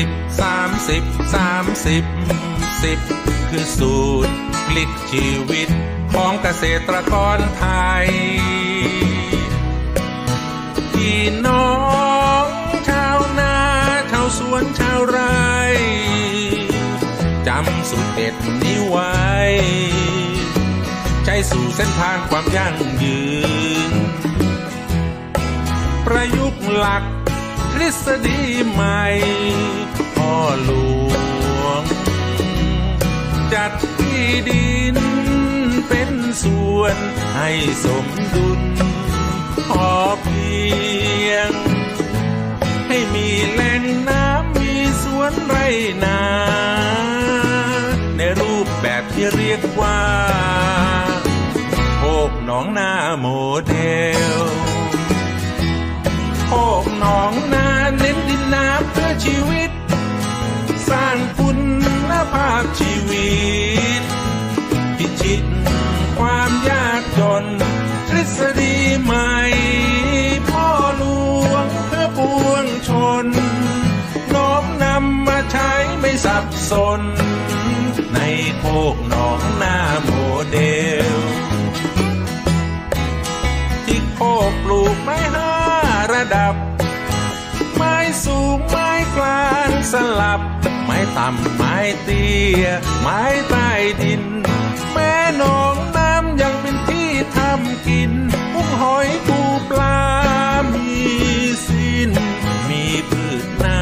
สิบสามสิบสามสิบสิบคือสูตรพลิกชีวิตของเกษตรกรไทย พี่น้องชาวนาชาวสวนชาวไร่จำสูตรเด็ดนี้ไว้ใช้สู่เส้นทางความยั่งยืน ษฎีใหม่พ่อหลวง จัดที่ดินเป็นส่วนให้สมดุล พอเพียง ให้มีแหล่งน้ำมีสวนไรนา ในรูปแบบที่เรียกว่าโคกหนองนาโมเดลโคกหนองนา ชีวิต สร้างคุณภาพชีวิต พิชิตความยากจน ทฤษฎีใหม่ พ่อหลวงเพื่อปวงชน น้อมนำมาใช้ไม่สับสน ในโคกหนองนาโมเดล ที่โคกปลูกไม้ห้าระดับ ไม้กลางสลับ ไม้ต่ำไม้เตี้ย ไม้ใต้ดิน แม่หนองน้ำยังเป็นที่ทำกินกุ้งหอยปูปลา มีสิ้น มีพืชน้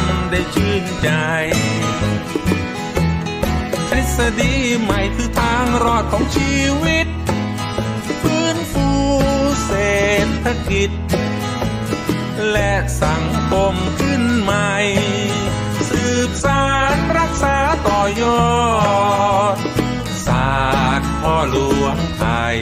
ำได้ชื่นใจทฤษฎีใหม่คือทางรอดของชีวิต ฟื้นฟูเศรษฐกิจ และสังคมขึ้นใหม่ สืบสารรักษาต่อยอด ศาสตร์พ่อหลวงไทย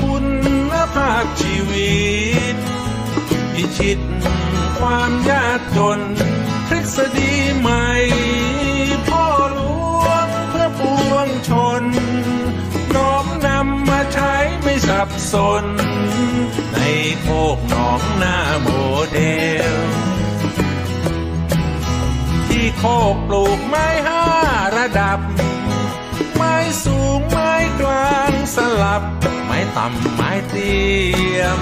คุณภาพชีวิตพิชิตความยากจนทฤษฎีใหม่ พ่อหลวงเพื่อปวงชน น้อมนำมาใช้ไม่สับสน ในโคกหนองหน้าโมเดล ที่โคกปลูกไม้ห้าระดับ ต่ำไม้เตี้ยม